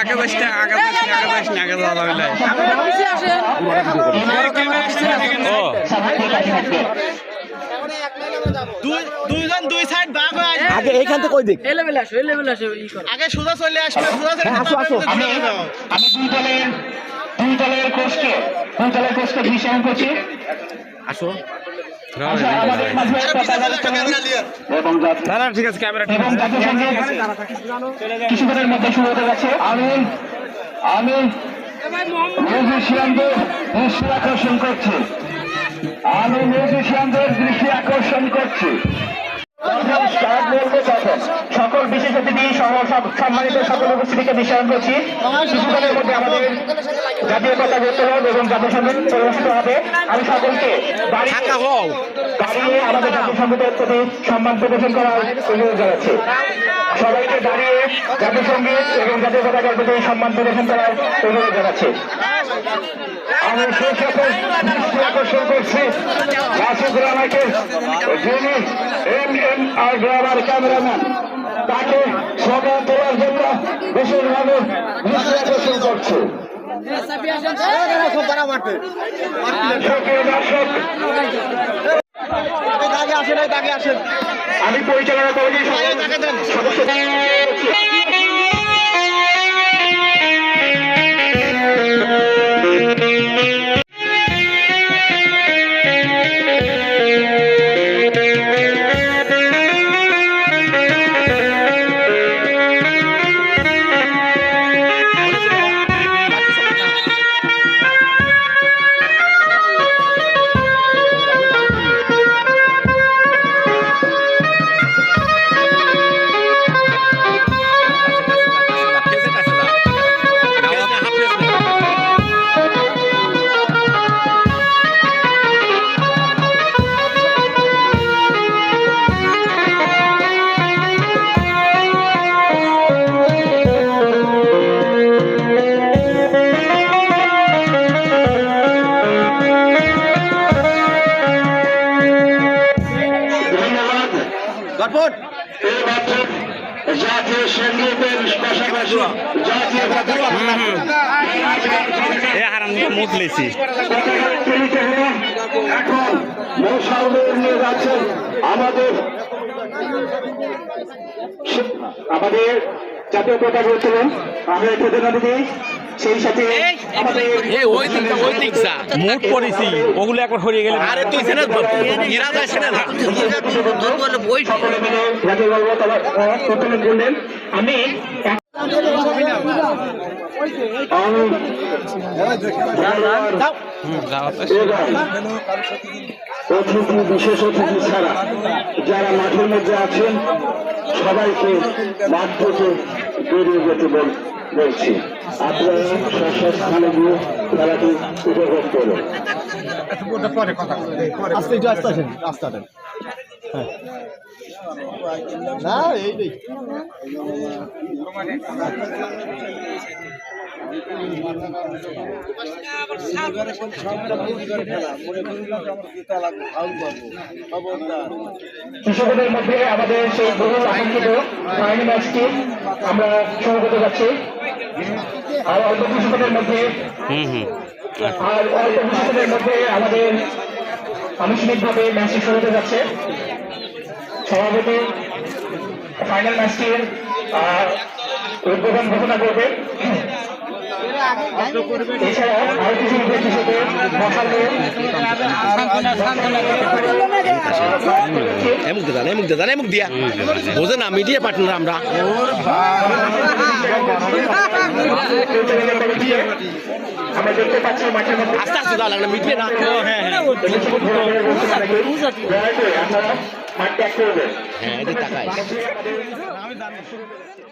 আগে যাস না আগে যাস না আগে যাস না আগে যাওয়া হইলে ও সামনে কাছে থাকবে দুইজন দুই সাইড বাঘ হয়ে আগে এইখান থেকে ওই দিক আগে সোজা চলে আসবে সোজা চলে আসো, আসো। আমি দুই দলের দুই দলের কোচকে দলের কোচকে দৃশ্যায়ন করছি। আসো। আচ্ছা, এবং জাতীয়- দাদা ঠিক আছে ক্যামেরা ঠিক এবং আছে। জাতীয় সংগীত কিছুক্ষণের মধ্যে শুরু হতে যাচ্ছে। আমি আমি মিউজিশিয়ানদের দৃষ্টি আকর্ষণ করছি। আমি মিউজিশিয়ানদের দৃষ্টি আকর্ষণ করছি। তখন। সকল বিশেষ অতিথি সম্মানিত সকল উপস্থিতিকে বিশ্বায়ন করছি। কিছুক্ষণের মধ্যে আমাদের জাতীয় কথা হবে এবং জাতীয় সংগীত প্রদর্শিত হবে। আমি সকলকে দাঁড়িয়ে আমাদের জাতীয় সঙ্গীতের প্রতি সম্মান প্রদর্শন করার অনুরোধ জানাচ্ছি। সবাইকে দাঁড়িয়ে জাতীয় সংগীত এবং জাতীয় পতাকার প্রতি সম্মান প্রদর্শন করার অনুরোধ জানাচ্ছি। আমি সেই সাথে আকর্ষণ করছি রাশিদ রানাকে যিনি M M R grammar cameraman. তাকে সভা তোলার জন্য বিশেষভাবে বিশ্লেষণ করছে। আমি পরিচালনা কমিটির সদস্য জাতীয় সঙ্গীতের পাশাপাশি জাতীয় এখন মৌসাউদের নিয়ে যাচ্ছেন আমাদের আমাদের জাতীয় পতাকা উত্তোলন আমরা একটু জানাতে সেই সাথে আমাদের এই ওই দিক ওই দিক যা। মুখ পড়েছি ওগুলো একবার হরিয়ে গেলে আরে তুই সেনে সেনে না সকলে মিলে আমি অতিথি বিশেষ অতিথি ছাড়া যারা মাঠের মধ্যে আছেন সবাইকে মাঠ থেকে বেরিয়ে যেতে বল- বলছি আপনারা স্ব স্থানে গিয়ে খেলাটি উপভোগ করুন। না নেই কৃষকদের মধ্যে আমাদের সেই বহু আকাঙ্ক্ষিত ফাইনাল ম্যাচটি আমরা শুরু করতে যাচ্ছি আর অল্প কিছুক্ষণের মধ্যে আর অল্প কৃষকদের মধ্যে আমাদের আনুষ্ঠানিকভাবে ম্যাচটি শুরু হতে যাচ্ছে সভাপতি ফাইনাল ম্যাচটির উদ্বোধন ঘোষণা করবে। এমুক দাদা এমুক দাদা এমুক দিয়া। বোঝে না, মিডিয়া পার্টনার আস্তে আস্তে যাওয়া লাগল না। হ্যাঁ হ্যাঁ আপনারা মাঠ তাকায়। আমাদের